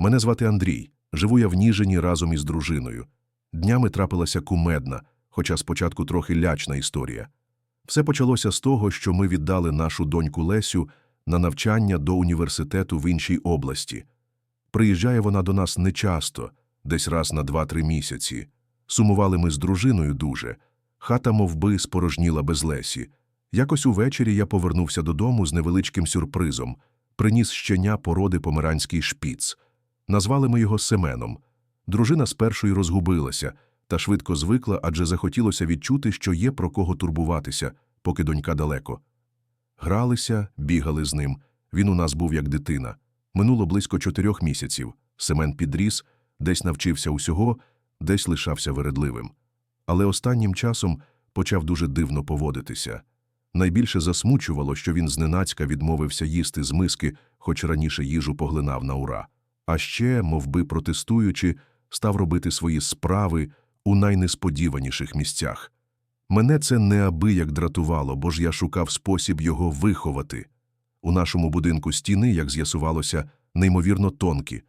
Мене звати Андрій. Живу я в Ніжині разом із дружиною. Днями трапилася кумедна, хоча спочатку трохи лячна історія. Все почалося з того, що ми віддали нашу доньку Лесю на навчання до університету в іншій області. Приїжджає вона до нас нечасто, десь раз на 2-3 місяці. Сумували ми з дружиною дуже. Хата мовби спорожніла без Лесі. Якось увечері я повернувся додому з невеличким сюрпризом. Приніс щеня породи померанський шпіц. Назвали ми його Семеном. Дружина спершу й розгубилася, та швидко звикла, адже захотілося відчути, що є про кого турбуватися, поки донька далеко. Гралися, бігали з ним. Він у нас був як дитина. Минуло близько чотирьох місяців. Семен підріс, десь навчився усього, десь лишався вередливим. Але останнім часом почав дуже дивно поводитися. Найбільше засмучувало, що він зненацька відмовився їсти з миски, хоч раніше їжу поглинав на ура. А ще, мовби протестуючи, став робити свої справи у найнесподіваніших місцях. Мене це неабияк дратувало, бо ж я шукав спосіб його виховати. У нашому будинку стіни, як з'ясувалося, неймовірно тонкі.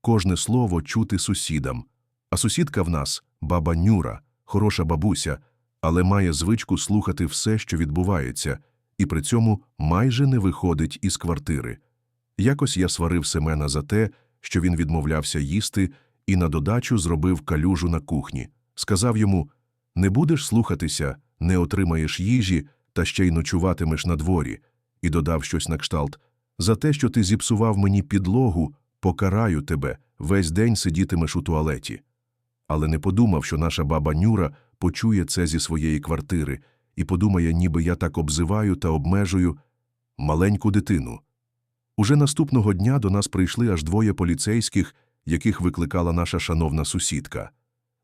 Кожне слово чути сусідам. А сусідка в нас баба Нюра, хороша бабуся, але має звичку слухати все, що відбувається, і при цьому майже не виходить із квартири. Якось я сварив Семена за те, що він відмовлявся їсти, і на додачу зробив калюжу на кухні. Сказав йому не будеш слухатися, не отримаєш їжі та ще й ночуватимеш на дворі, і додав щось на кшталт за те, що ти зіпсував мені підлогу, покараю тебе, весь день сидітимеш у туалеті. Але не подумав, що наша баба Нюра почує це зі своєї квартири і подумає, ніби я так обзиваю та обмежую маленьку дитину. Уже наступного дня до нас прийшли аж двоє поліцейських, яких викликала наша шановна сусідка.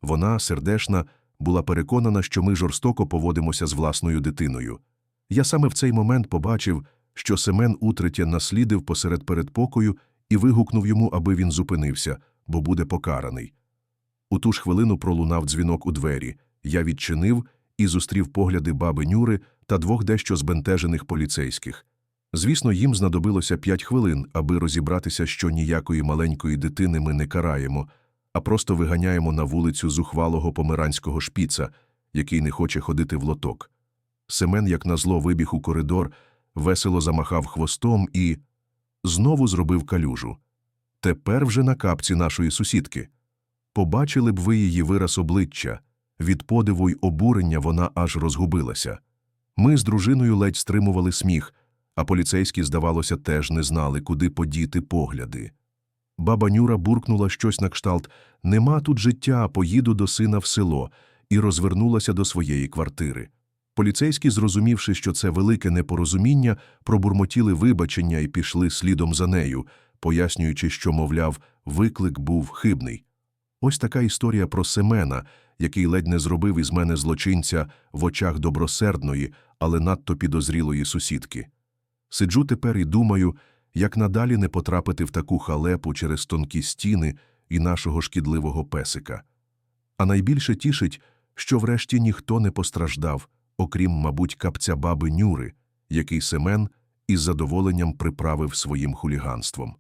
Вона, сердешна, була переконана, що ми жорстоко поводимося з власною дитиною. Я саме в цей момент побачив, що Семен утретє наслідив посеред передпокою і вигукнув йому, аби він зупинився, бо буде покараний. У ту ж хвилину пролунав дзвінок у двері. Я відчинив і зустрів погляди баби Нюри та двох дещо збентежених поліцейських. Звісно, їм знадобилося п'ять хвилин, аби розібратися, що ніякої маленької дитини ми не караємо, а просто виганяємо на вулицю зухвалого померанського шпіца, який не хоче ходити в лоток. Семен, як назло, вибіг у коридор, весело замахав хвостом і знову зробив калюжу. Тепер вже на капці нашої сусідки. Побачили б ви її вираз обличчя. Від подиву й обурення вона аж розгубилася. Ми з дружиною ледь стримували сміх, а поліцейські, здавалося, теж не знали, куди подіти погляди. Баба Нюра буркнула щось на кшталт Нема тут життя, поїду до сина в село, і розвернулася до своєї квартири. Поліцейські, зрозумівши, що це велике непорозуміння, пробурмотіли вибачення і пішли слідом за нею, пояснюючи, що, мовляв, виклик був хибний. Ось така історія про Семена, який ледь не зробив із мене злочинця в очах добросердної, але надто підозрілої сусідки. Сиджу тепер і думаю, як надалі не потрапити в таку халепу через тонкі стіни і нашого шкідливого песика. А найбільше тішить, що врешті ніхто не постраждав, окрім, мабуть, капця баби Нюри, який Семен із задоволенням приправив своїм хуліганством.